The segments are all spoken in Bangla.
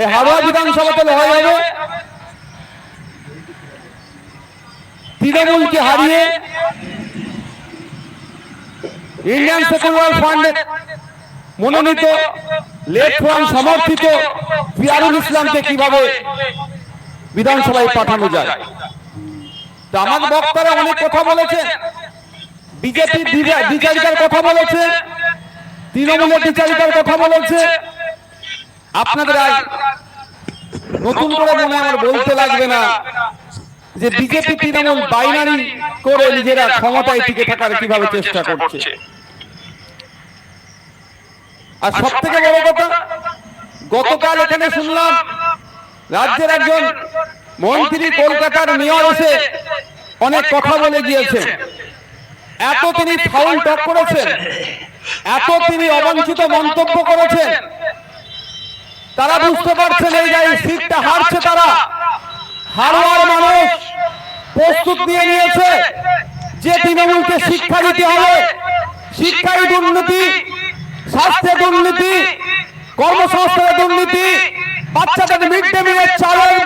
এই হাওড়া বিধানসভাতে লড়াই হবে। তৃণমূলকে হারিয়ে ইন্ডিয়ান সেকুলার ফান্ডের মনোনীত লেফট ফ্রন্ট সমর্থিত পিয়ারুল ইসলামকে কীভাবে বিধানসভায় পাঠানো যায়? তো আমার বক্তারা অনেক কথা বলেছে। বিজেপি বিচারিকার কথা বলেছে। তৃণমূলের বিচারিকার কথা বলেছে। আপনাদের আর নতুন করে মনে আমার বলতে লাগবে না যে বিজেপি তৃণমূল বাইনারি করে নিজেরা ক্ষমতায় টিকে থাকার কীভাবে চেষ্টা করছে? আর সব থেকে বড় কথা গতকাল এখানে শুনলাম রাজ্যের একজন মন্ত্রী কলকাতার মেয়র এসে অনেক কথা বলে গিয়েছেন। এত তিনি ফাউল টক করেছেন। এত তিনি অবাঞ্ছিত মন্তব্য করেছেন। তারা বুঝতে পারছেন এই যে সিটটা হারছে তারা। হারোয়ার মানুষ প্রস্তুত নিয়ে নিয়েছে। যে তৃণমূলকে শিক্ষা দিতে হবে শিক্ষায় দুর্নীতি স্বাস্থ্যে দুর্নীতি কর্মসংস্থানে দুর্নীতি বাচ্চাদের মিড ডে মিলের চালের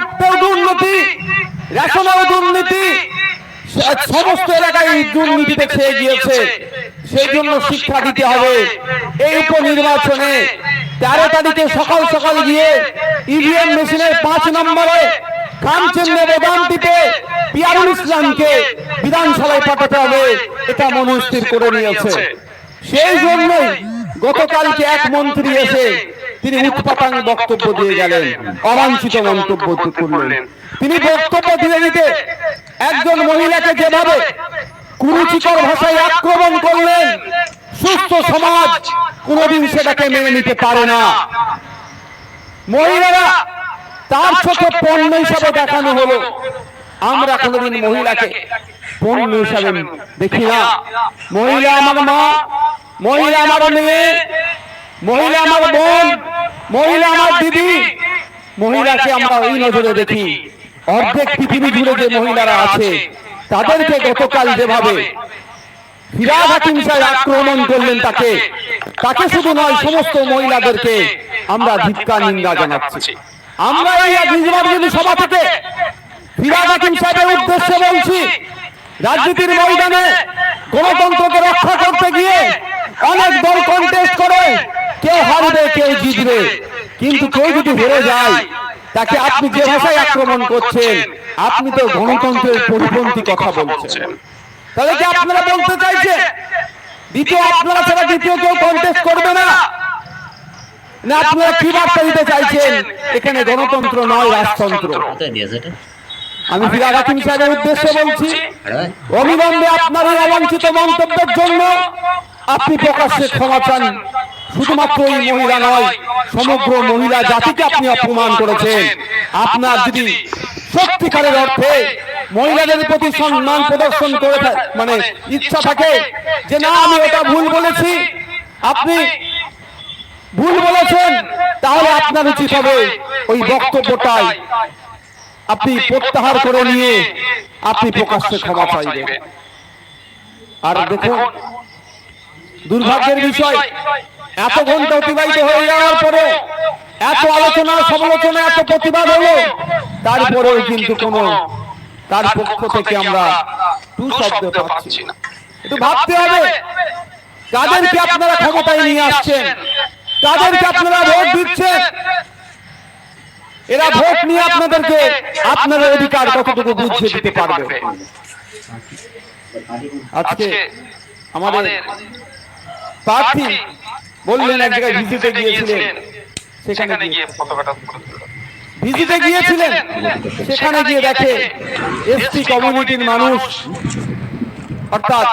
দুর্নীতি রেশনেও দুর্নীতি সমস্ত এলাকায় এই দুর্নীতিতে খেয়ে গিয়েছে। সেই জন্য শিক্ষা দিতে হবে। এই উপনির্বাচনে তেরো তারিখে সকাল সকাল গিয়ে ইভিএম মেশিনের পাঁচ নম্বরে বেদান্তিতে পিয়ারুল ইসলামকে বিধানসভায় পাঠাতে হবে। এটা মনস্থির করে নিয়েছে। সেই জন্যই গতকালকে এক মন্ত্রী এসে তিনি বক্তব্য দিয়ে গেলেন। অবাঞ্ছিত মন্তব্য করলেন। তিনি বক্তব্য দিয়ে দিতে একজন মহিলাকে যেভাবে কুরুচিকর ভাষায় আক্রমণ করলেন সুস্থ সমাজ কোনোদিন সেটাকে মেনে নিতে পারে না। মহিলারা তার চোখে পণ্য হিসাবে দেখানো হলো। আমরা কোনোদিন মহিলাকে পণ্য হিসাবে দেখি না। মহিলা আমার মা মহিলা আমার মেয়ে মহিলা আমার বোন মহিলা আমার দিদি। মহিলাকে আমরা ওই নজরে দেখি। অর্ধেক পৃথিবী জুড়ে যে মহিলারা আছে তাদেরকে গতকাল যেভাবে ফিরাজ হাকিম আক্রমণ করলেন তাকে। তাকে শুধু নয়, সমস্ত মহিলাদেরকে আমরা ধিক্কার, নিন্দা জানাচ্ছি। আমরা এই সভা থেকে ফিরাজ হাকিম সাহেবের উদ্দেশ্যে বলছি, রাজনীতির ময়দানে গণতন্ত্রকে রক্ষা করতে গিয়ে অনেক দল কন্টেস্ট করে কেউ হারবে, কেউ জিতবে। কিন্তু কেউ যদি হেরে যায়, তাকে আপনি যে ভাষায় আক্রমণ করছেন, আপনি তো গণতন্ত্রের পরিপন্থী কথা বলছেন। তাহলে কি আপনারা বলতে চাইছে দ্বিতীয় আপনারা ছাড়া দ্বিতীয় কেউ কন্টেস্ট করবে না। না। আপনারা কি বার্তা দিতে চাইছেন? এখানে গণতন্ত্র নয় রাজতন্ত্র। আমি ফিরাজ হাকিম সাহেবের উদ্দেশ্যে বলছি আরে অবিলম্বে আপনার এই অবাঞ্ছিত মন্তব্যের জন্য আপনি প্রকাশ্যে ক্ষমা চান। শুধুমাত্র এই মহিলা নয় সমগ্র মহিলা জাতিকে আপনি অপমান করেছেন। আপনার যদি সত্যিকারের অর্থে মহিলাদের প্রতি সম্মান প্রদর্শন করে মানে ইচ্ছা থাকে যে না আমি এটা ভুল বলেছি। আপনি ভুল বলেছেন। তাহলে আপনার উচিত হবে ওই বক্তব্যটাই। আপনি প্রত্যাহার করে নিয়ে আপনি প্রকাশ্যে ক্ষমা চাইবেন। আর দেখুন দুর্ভাগ্যের বিষয় এত ঘণ্টা অতিবাহিত হয়ে যাওয়ার পরে এত আলোচনা সমালোচনা এত প্রতিবাদ হলো তারপরেও কিন্তু কোন তার পক্ষ থেকে আমরা টু শব্দ পাচ্ছি। না। একটু ভাবতে হবে কাদেরকে আপনারা ক্ষমতায় নিয়ে আসছেন কাদেরকে আপনারা ভোট দিচ্ছেন এরা ভোট নিয়ে আপনাদেরকে আপনাদের অধিকার কতটুকু বুঝিয়ে দিতে পারবে? আজকে আমাদের প্রার্থী বললেন এক জায়গায় ভিজিটে গিয়েছিলেন সেখানে গিয়ে তুলে দিল। ভিজিটে গিয়েছিলেন। সেখানে গিয়ে দেখে এসটি কমিউনিটির মানুষ। অর্থাৎ